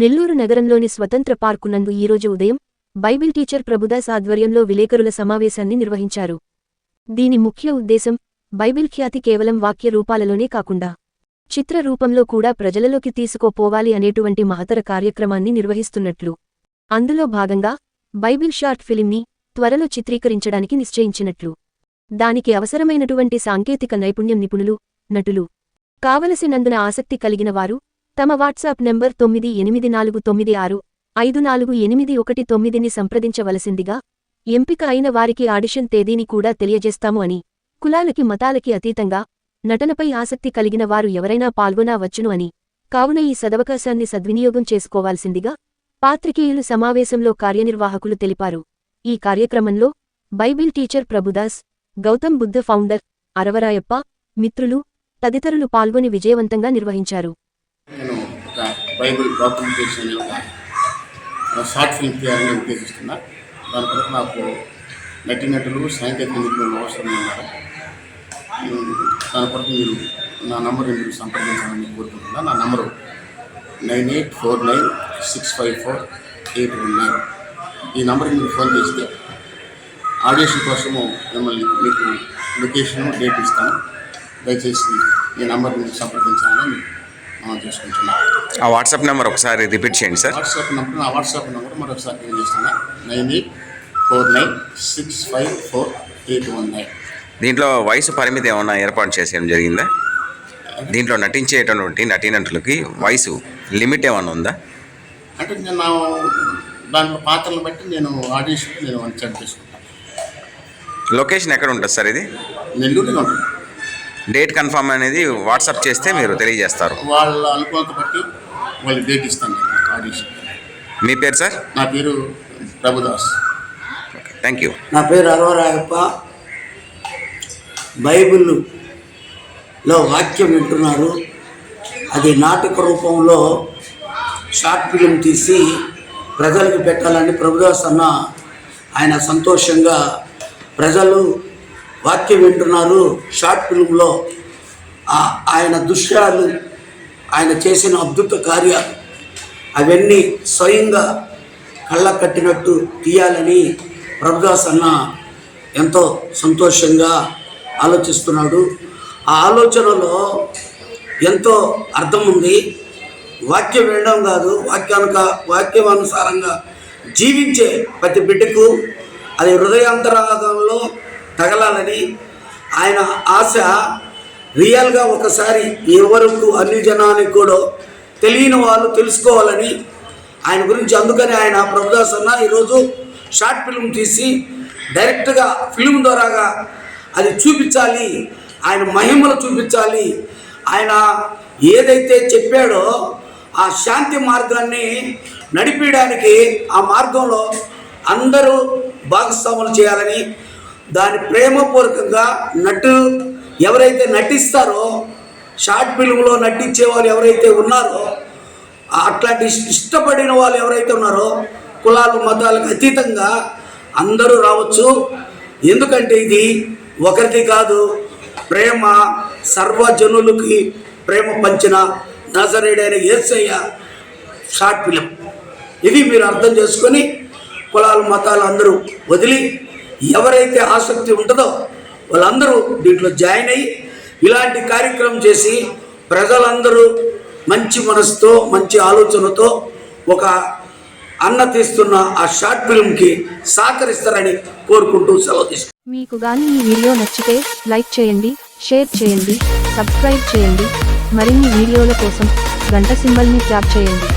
నెల్లూరు నగరంలోని స్వతంత్ర పార్కు నందు ఈరోజు ఉదయం బైబిల్ టీచర్ ప్రభుదాస్ ఆధ్వర్యంలో విలేకరుల సమావేశాన్ని నిర్వహించారు. దీని ముఖ్య ఉద్దేశం బైబిల్ ఖ్యాతి కేవలం వాక్య రూపాలలోనే కాకుండా చిత్ర రూపంలో కూడా ప్రజలలోకి తీసుకోపోవాలి అనేటువంటి మహతర కార్యక్రమాన్ని నిర్వహిస్తున్నట్లు. అందులో భాగంగా బైబిల్ షార్ట్ ఫిలింని త్వరలో చిత్రీకరించడానికి నిశ్చయించినట్లు. దానికి అవసరమైనటువంటి సాంకేతిక నైపుణ్యం నిపుణులు నటులు కావలసినందున ఆసక్తి కలిగిన వారు తమ వాట్సాప్ నెంబర్ తొమ్మిది ఎనిమిది నాలుగు తొమ్మిది ఆరు ఐదు నాలుగు ఎనిమిది ఒకటి తొమ్మిదిని సంప్రదించవలసిందిగా ఎంపిక అయిన వారికి ఆడిషన్ తేదీని కూడా తెలియజేస్తాము అని కులాలకి మతాలకి అతీతంగా నటనపై ఆసక్తి కలిగిన వారు ఎవరైనా పాల్గొనా వచ్చును అని కావున ఈ సదవకాశాన్ని సద్వినియోగం చేసుకోవాల్సిందిగా పాత్రికేయులు సమావేశంలో కార్యనిర్వాహకులు తెలిపారు. ఈ కార్యక్రమంలో Bible teacher Prabhudas Gautam Buddha founder Aravarayappa మిత్రులు తదితరులు పాల్గొని విజయవంతంగా నిర్వహించారు. నేను ఒక బైబిల్ డాక్యుమెంటేషన్ అనే ఒక షార్ట్ ఫిల్మ్ చేయాలని ఉద్దేశిస్తున్నా. దాని కొరకు నాకు నటినటులు సాంకేతిక నిపుణులు అవసరం ఉన్నారు. దాని కొరకు మీరు నా నంబర్ మీరు సంప్రదించాలని కోరుకుంటున్నా. నా number nine eight four nine six five four eight one nine. ఈ నంబర్కి మీరు ఫోన్ చేస్తే ఆడిషన్ కోసము మిమ్మల్ని మీకు లొకేషన్ డేట్ ఇస్తాను. దయచేసి ఈ నంబర్ని సంప్రదించాలని ఆ వాట్సాప్ నెంబర్ ఒకసారి రిపీట్ చేయండి సార్. వాట్సాప్ నెంబర్ నా వాట్సాప్ నెంబర్ మరొకసారి తెలియజేస్తున్నా nine eight four nine six five four eight one nine. దీంట్లో వయసు పరిమితి ఏమైనా ఏర్పాటు చేసేయడం జరిగిందా? దీంట్లో నటించేటటువంటి నటీనటులకి వయసు లిమిట్ ఏమైనా ఉందా? అంటే నేను దాంట్లో పాత్రలను బట్టి నేను ఆడిషన్ నేను చేసుకుంటాను లొకేషన్ ఎక్కడ ఉంటుంది సార్ ఇది? నెల్లూరులో ఉంటుంది. డేట్ కన్ఫర్మ్ అనేది వాట్సాప్ చేస్తే మీరు తెలియజేస్తారు. వాళ్ళ అనుకూలత బట్టి వాళ్ళకి డేట్ ఇస్తాను ఆడిషన్. మీ పేరు సార్? నా పేరు ప్రభుదాస్ ఓకే థ్యాంక్ యూ. నా పేరు అరవరాయప్ప. బైబిల్లో వాక్యం వింటున్నారు. అది నాటక రూపంలో షార్ట్ ఫిలిం తీసి ప్రజలకు పెట్టాలని ప్రభుదాస్ అన్న ఆయన సంతోషంగా ప్రజలు వాక్యం వింటున్నారు. షార్ట్ ఫిల్మ్లో ఆ- ఆయన దృశ్యాలు ఆయన చేసిన అద్భుత కార్యాలు అవన్నీ స్వయంగా కళ్ళ కట్టినట్టు తీయాలని ప్రభుదాస్ అన్న ఎంతో సంతోషంగా ఆలోచిస్తున్నాడు. ఆ ఆలోచనలో ఎంతో అర్థం ఉంది. వాక్యం వినడం కాదు వాక్యానుక వాక్యానుసారంగా జీవించే ప్రతి బిడ్డకు అది హృదయాంతరాగంలో తగలాలని ఆయన ఆశ రియల్గా ఒకసారి ఎవరికి అన్ని జనానికి కూడా తెలియని వాళ్ళు తెలుసుకోవాలని ఆయన గురించి అందుకని ఆయన ప్రభుదాస్ అన్న ఈరోజు షార్ట్ ఫిల్మ్ తీసి డైరెక్ట్గా ఫిల్మ్ ద్వారాగా అది చూపించాలి ఆయన మహిమలు చూపించాలి. ఆయన ఏదైతే చెప్పాడో ఆ శాంతి మార్గాన్ని నడిపించడానికి ఆ మార్గంలో అందరూ భాగస్వాములు చేయాలని దాని ప్రేమపూర్వకంగా నటు ఎవరైతే నటిస్తారో షార్ట్ ఫిల్మ్లో నటించే వాళ్ళు ఎవరైతే ఉన్నారో అట్లాంటి ఇష్టపడిన వాళ్ళు ఎవరైతే ఉన్నారో కులాలు మతాలకు అతీతంగా అందరూ రావచ్చు. ఎందుకంటే ఇది ఒకరికి కాదు ప్రేమ సర్వజనులకి ప్రేమ పంచిన నజరేడైన యేసయ్య షార్ట్ ఫిలిం. ఇది మీరు అర్థం చేసుకొని కులాలు మతాలు అందరూ వదిలి ఎవరైతే ఆసక్తి ఉంటుందో వాళ్ళందరూ దీంట్లో జాయిన్ అయ్యి ఇలాంటి కార్యక్రమం చేసి ప్రజలందరూ మంచి మనసుతో మంచి ఆలోచనతో ఒక అన్న తీస్తున్న ఆ షార్ట్ ఫిల్మ్కి సహకరిస్తారని కోరుకుంటూ సెలవు తీసుకుంటాను మీకు గాని ఈ వీడియో నచ్చితే లైక్ చేయండి షేర్ చేయండి సబ్స్క్రైబ్ చేయండి. మరిన్ని వీడియోల కోసం గంట సింబల్ని ట్యాప్ చేయండి.